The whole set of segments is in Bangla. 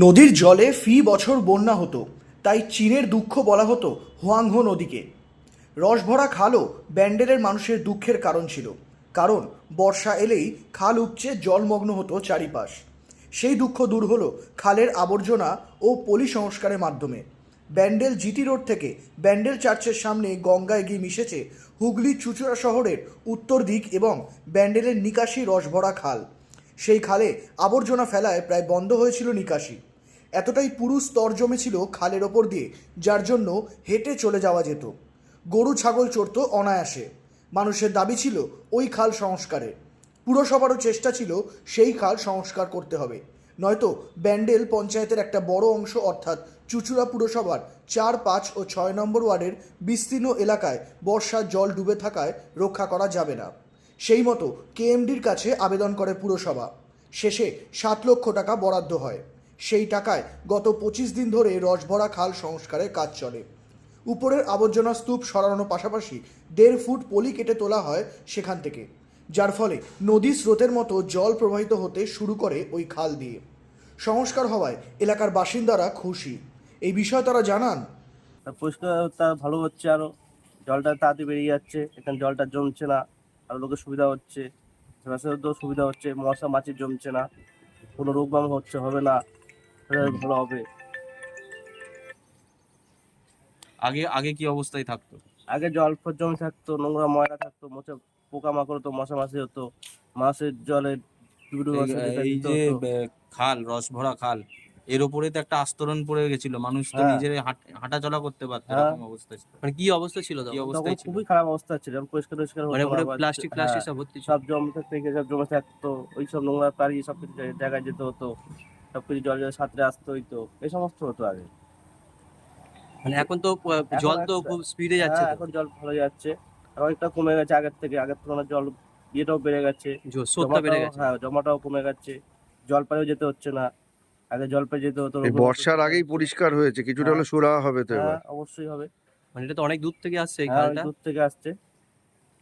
নদীর জলে ফি বছর বন্যা হতো, তাই চীনের দুঃখ বলা হতো হোয়াংহো নদীকে। রসভরা খালও ব্যান্ডেলের মানুষের দুঃখের কারণ ছিল, কারণ বর্ষা এলেই খাল উপচে জলমগ্ন হতো চারিপাশ। সেই দুঃখ দূর হলো খালের আবর্জনা ও পলি সংস্কারের মাধ্যমে। ব্যান্ডেল জিটি রোড থেকে ব্যান্ডেল চার্চের সামনে গঙ্গায় গিয়ে মিশেছে হুগলি চুচুড়া শহরের উত্তর দিক এবং ব্যান্ডেলের নিকাশি রসভরা খাল। সেই খালে আবর্জনা ফেলায় প্রায় বন্ধ হয়েছিল নিকাশি। এতটাই পুরু স্তর জমেছিল খালের ওপর দিয়ে, যার জন্য হেঁটে চলে যাওয়া যেত। গরু ছাগল চড়ত অনায়াসে। মানুষের দাবি ছিল ওই খাল সংস্কারে। পুরসভারও চেষ্টা ছিল সেই খাল সংস্কার করতে হবে। নয়তো ব্যান্ডেল পঞ্চায়েতের একটা বড় অংশ অর্থাৎ চুচুড়া পুরসভার চার, পাঁচ ও ছয় নম্বর ওয়ার্ডের বিস্তীর্ণ এলাকায় বর্ষার জল ডুবে থাকায় রক্ষা করা যাবে না। সেই মতো কেএমডির কাছে আবেদন করে পুরসভা। শেষে সাত লক্ষ টাকা বরাদ্দ হয়। সেই টাকায় গত পঁচিশ দিন ধরে রসভরা খাল সংস্কারের কাজ চলে। উপরের আবর্জনা স্তূপ সরানোর পাশাপাশি দেড় ফুট পলি কেটে তোলা হয় সেখান থেকে, যার ফলে নদী স্রোতের মতো জল প্রবাহিত হতে শুরু করে ওই খাল দিয়ে। সংস্কার হওয়ায় এলাকার বাসিন্দারা খুশি। এই বিষয়ে তারা জানান আর পরিষ্কারতা ভালো হচ্ছে আরও। জলটা তাড়াতাড়ি বেরিয়ে যাচ্ছে, এখানে জলটা জমছে না। আরও লোকের সুবিধা হচ্ছে। রাস্তাতেও সুবিধা হচ্ছে মশা মাছি জমছে না কোনো রোগ বাম হচ্ছে হবে না ভালো হবে। আগে আগে কি অবস্থায় থাকতো? আগে জল জমে থাকতো নোংরা ময়লা থাকতো মোচা পোকামাকড় হতো মশা মাছি হতো মাছের জলে এই- যে খাল রস ভরা খাল এর উপরে তো একটা আস্তরণ পড়ে গেছিল। মানুষ তো হ্যাঁ। নিজের হাঁটা চলা করতে পারতো হ্যাঁ। এরকম অবস্থা ছিল। মানে কি অবস্থা ছিল কি তখন? অবস্থায় ছিল? খুবই খারাপ অবস্থা ছিল। যখন পরিষ্কার টরিষ্কার হতো মানে পুরো আবার- প্লাস্টিক হ্যাঁ, প্লাস্টিক সব ভর্তি ছিল। সব জমে থাকতে গিয়ে সব জমে থাকতো। ওই সব নোংরা পাড়ি সব কিছু জায়গায়- জায়গায় যেতে হতো। সব কিছু জল জল সাঁতরে আসতে হইতো। এই সমস্ত হতো আগে। মানে এখন তো আহ, জল তো একটা- খুব স্পিডে যাচ্ছে হ্যাঁ, তো। এখন জল ভালো যাচ্ছে। অনেকটা কমে গেছে আগের থেকে। আগের তুলনায় জল ইয়েটাও বেড়ে গেছে। জো- স্রোতটা বেড়ে জমাটাও- গেছে। হ্যাঁ জমাটাও কমে গেছে। জল পাড়েও যেতে হচ্ছে না। আগে জল পাড়ে যেতে হতো এই বর্ষার আগেই পরিষ্কার হয়েছে কিছুটা হ্যাঁ। হলে সুরাহা হবে তো হ্যাঁ এবার অবশ্যই হবে। মানে এটা তো অনেক দূর থেকে আসছে এই হ্যাঁ, খালটা। দূর থেকে আসছে।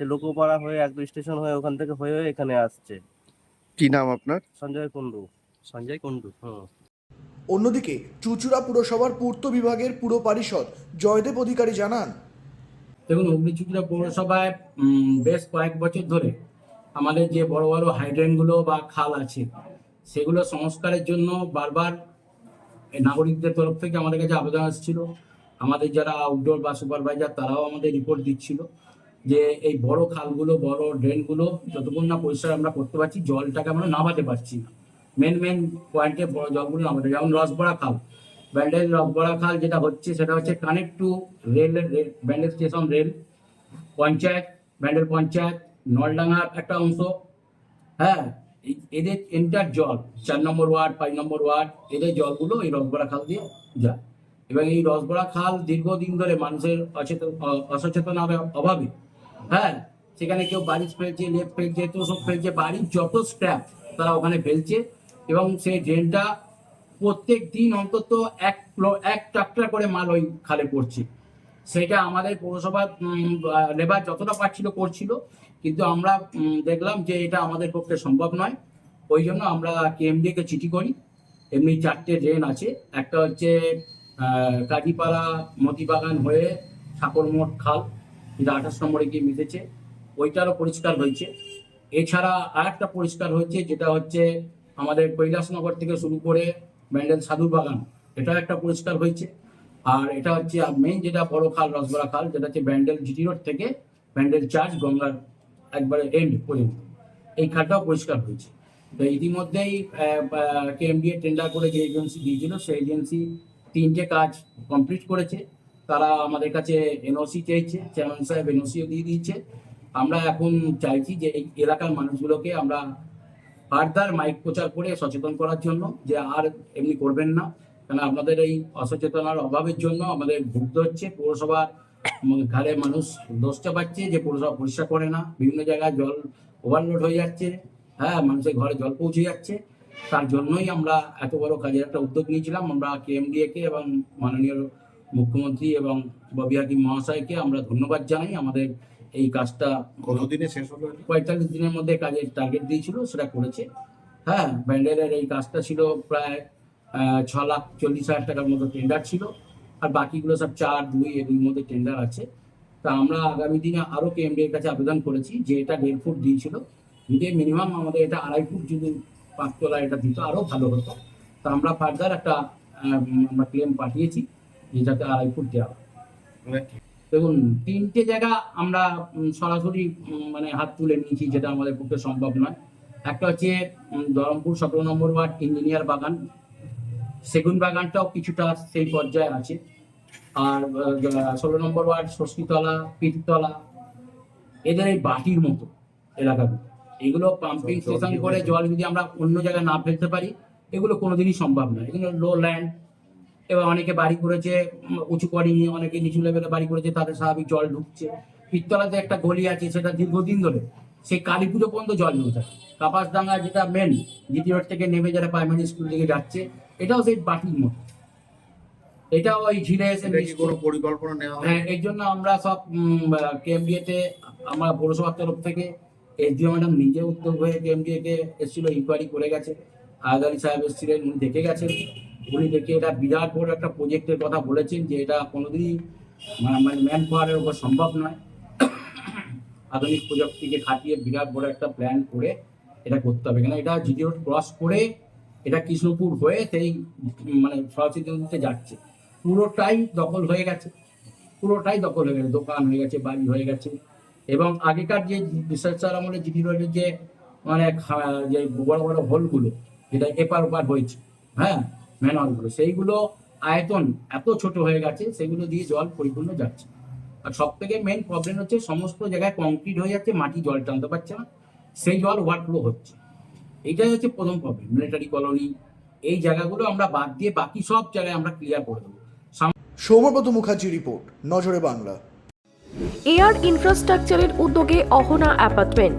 সে লোকপাড়া হয়ে একদম স্টেশন হয়ে ওখান থেকে হয়ে হয়ে এখানে আসছে। কি নাম আপনার? সঞ্জয় কুন্ডু সঞ্জয় কুন্ডু হুম। অন্যদিকে চুচুড়া পুরসভার পূর্ত বিভাগের পুর পরিষদ জয়দেব অধিকারী জানান। দেখুন অগ্নিচুটিরা পৌরসভায় বেশ কয়েক বছর ধরে আমাদের যে বড় বড় হাইড্রেনগুলো বা খাল আছে সেগুলো সংস্কারের জন্য বারবার নাগরিকদের তরফ থেকে আমাদের কাছে আবেদন আসছিল। আমাদের যারা আউটডোর বা সুপারভাইজার তারাও আমাদের রিপোর্ট দিচ্ছিল যে এই বড় খালগুলো, বড় ড্রেনগুলো যতক্ষণ না পরিষ্কার আমরা করতে পারছি, জলটাকে আমরা নামাতে পারছি না। মেন মেন পয়েন্টে বড় জলগুলো নামাতে যেমন রসবড়া খাল, ব্যান্ডেল রসবড়া খাল যেটা হচ্ছে, সেটা হচ্ছে connect to rail Bandel station rail panchayat, Bandel panchayat, নলডাঙ্গার একটা অংশ হ্যাঁ? এদের এন্টার জল, চার নম্বর ওয়ার্ড, পাঁচ নম্বর ওয়ার্ড, এদের জলগুলো এই রসবড়া খাল দিয়ে যায়। এবং এই রসবড়া খাল দীর্ঘদিন ধরে মানুষের অচেতন অসচেতন অভাবে। হ্যাঁ সেখানে কেউ বাড়ি ফেলছে, লেপ ফেলছে, তোষক ফেলছে বাড়ির যত স্ক্র্যাপ তারা ওখানে ফেলছে। এবং সেই ড্রেনটা প্রত্যেক দিন অন্তত এক এক ট্রাক্টর করে মাল ওই খালে পড়ছে। সেটা আমাদের পৌরসভা লেবার যতটা পারছিল করছিল। কিন্তু আমরা দেখলাম যে এটা আমাদের পক্ষে সম্ভব নয়। ওই জন্য আমরা কেএমডি কে চিঠি করি। এমনি চারটে ড্রেন আছে। একটা হচ্ছে কাজীপাড়া মতিবাগান হয়ে ঠাকুরমোট খাল যেটা আঠাশ নম্বরে গিয়ে মিশেছে। ওইটারও পরিষ্কার হয়েছে। এছাড়া আর একটা পরিষ্কার হয়েছে, যেটা হচ্ছে আমাদের কৈলাসনগর থেকে শুরু করে ব্যান্ডেল সাধু বাগান। এটা একটা পরিষ্কার হয়েছে। আর এটা হচ্ছে মেইন যেটা বড় খাল, রসগোলা খাল, যেটা হচ্ছে ব্যান্ডেল জিটি রোড থেকে ব্যান্ডেল চার্চ গঙ্গার একবারে এন্ড পর্যন্ত। এই খালটাও পরিষ্কার হয়েছে। তো ইতিমধ্যেই কেএমডিএ টেন্ডার করে যে এজেন্সি দিয়েছিল, সেই এজেন্সি তিনটে কাজ কমপ্লিট করেছে। তারা আমাদের কাছে এনওসি চেয়েছে চেয়ারম্যান সাহেব এনওসিও দিয়ে দিয়েছে। আমরা এখন চাইছি যে এই এলাকার মানুষগুলোকে আমরা ফার্দার মাইক প্রচার করে সচেতন করার জন্য, যে আর এমনি করবেন না। কেন আপনাদের এই অসচেতনার অভাবের জন্য আমাদের ভুগতে হচ্ছে। পৌরসভা ঘাড়ে মানুষ দোষটা পাচ্ছে যে পৌরসভা পরিষ্কার করে না। বিভিন্ন জায়গায় জল ওভারলোড হয়ে যাচ্ছে। হ্যাঁ মানুষের ঘরে জল পৌঁছে যাচ্ছে। তার জন্যই আমরা এত বড় কাজের একটা উদ্যোগ নিয়েছিলাম। আমরা কেএমডিএ কে এবং মাননীয় মুখ্যমন্ত্রী এবং ববি হাকিম মহাশয়কে আমরা ধন্যবাদ জানাই। আমাদের এই কাজটা কতদিনে শেষ হলো পঁয়তাল্লিশ দিনের মধ্যে কাজের টার্গেট দিয়েছিল সেটা করেছে। হ্যাঁ ব্যান্ডেলের এই কাজটা ছিল প্রায় ছ লাখ চল্লিশ হাজার টাকার মতো টেন্ডার ছিল। আর বাকিগুলো সব চার, দুই এগুলোর মধ্যে টেন্ডার আছে। তা আমরা আগামী দিনে আরও কেএমডিএর কাছে আবেদন করেছি যে এটা দেড় ফুট দিয়েছিল যদি মিনিমাম আমাদের এটা আড়াই ফুট যদি পাঁচতলা এটা দিত, আরও ভালো হতো। তা আমরা ফার্দার একটা আমরা ক্লেম পাঠিয়েছি যে যাতে আড়াই ফুট দেওয়া। দেখুন, তিনটে জায়গা আমরা সরাসরি মানে হাত তুলে নিয়েছি যেটা আমাদের পক্ষে সম্ভব নয়। একটা হচ্ছে ধরমপুর সতেরো নম্বর ওয়ার্ড ইঞ্জিনিয়ার বাগান। সেগুন বাগানটাও কিছুটা সেই পর্যায়ে আছে। আর ষোলো নম্বর ওয়ার্ড ষষ্ঠীতলা পিঠতলা এদের এই বাটির মতো এলাকাগুলো। এগুলো পাম্পিং স্টেশন করে জল যদি আমরা অন্য জায়গায় না ফেলতে পারি এগুলো কোনোদিনই সম্ভব নয়। এগুলো লো ল্যান্ড এবার অনেকে বাড়ি করেছে উঁচু করেনি অনেকে নিচু লেভেলে বাড়ি করেছে তাদের স্বাভাবিক জল ঢুকছে। পিত্তলাতে একটা গলি আছে সেটা দীর্ঘদিন ধরে সেই কালী পুজো পর্যন্ত জল নেমে থাকে। কাপাসডাঙ্গা যেটা মেন জিটি রোড থেকে নেমে যারা প্রাইমারি স্কুল থেকে যাচ্ছে এটাও সেই বাটির মতো। এটাও ওই ঝিলে এসে এটা কোনো পরিকল্পনা নেওয়া হ্যাঁ? এই জন্য আমরা সব কেএমডিএতে আমরা পৌরসভার তরফ থেকে এসডিও ম্যাডাম নিজে উদ্যোগ হয়ে কেএমডিএ কে এসেছিল ইনকোয়ারি করে গেছে। আগালি সাহেব এসেছিলেন উনি দেখে গেছেন। উনি দেখে এটা বিরাট বড় একটা প্রজেক্টের কথা বলেছেন যে এটা কোনোদিনই মানে ম্যান পাওয়ারের উপর সম্ভব নয়। আধুনিক প্রযুক্তিকে খাটিয়ে বিরাট বড় একটা প্ল্যান করে এটা করতে হবে। কেন এটা জিডি রোড ক্রস করে এটা কৃষ্ণপুর হয়ে সেই মানে সরস্বতী নদীতে যাচ্ছে। পুরোটাই দখল হয়ে গেছে। পুরোটাই দখল হয়ে গেছে। দোকান হয়ে গেছে, বাড়ি হয়ে গেছে। এবং আগেকার যে রিসার্চার আমলে জিডি রোডের যে মানে যে বড় বড় হোলগুলো, যেটা এপার ওপার হয়েছে হ্যাঁ ম্যানহোলগুলো সেইগুলো আয়তন এত ছোট হয়ে গেছে সেগুলো দিয়ে জল পরিপূর্ণ যাচ্ছে। আর সব থেকে মেন প্রবলেম হচ্ছে সমস্ত জায়গায় কংক্রিট হয়ে যাচ্ছে মাটি জল টানতে পারছে না সেই জল ওভারফ্লো হচ্ছে। এইটাই হচ্ছে প্রথম প্রবলেম মিলিটারি কলোনি এই জায়গাগুলো আমরা বাদ দিয়ে বাকি সব জায়গায় আমরা ক্লিয়ার করে দেবো। সৌম্যব্রত মুখার্জি রিপোর্ট নজরে বাংলা। এয়ার ইনফ্রাস্ট্রাকচারের উদ্যোগে অহনা অ্যাপার্টমেন্ট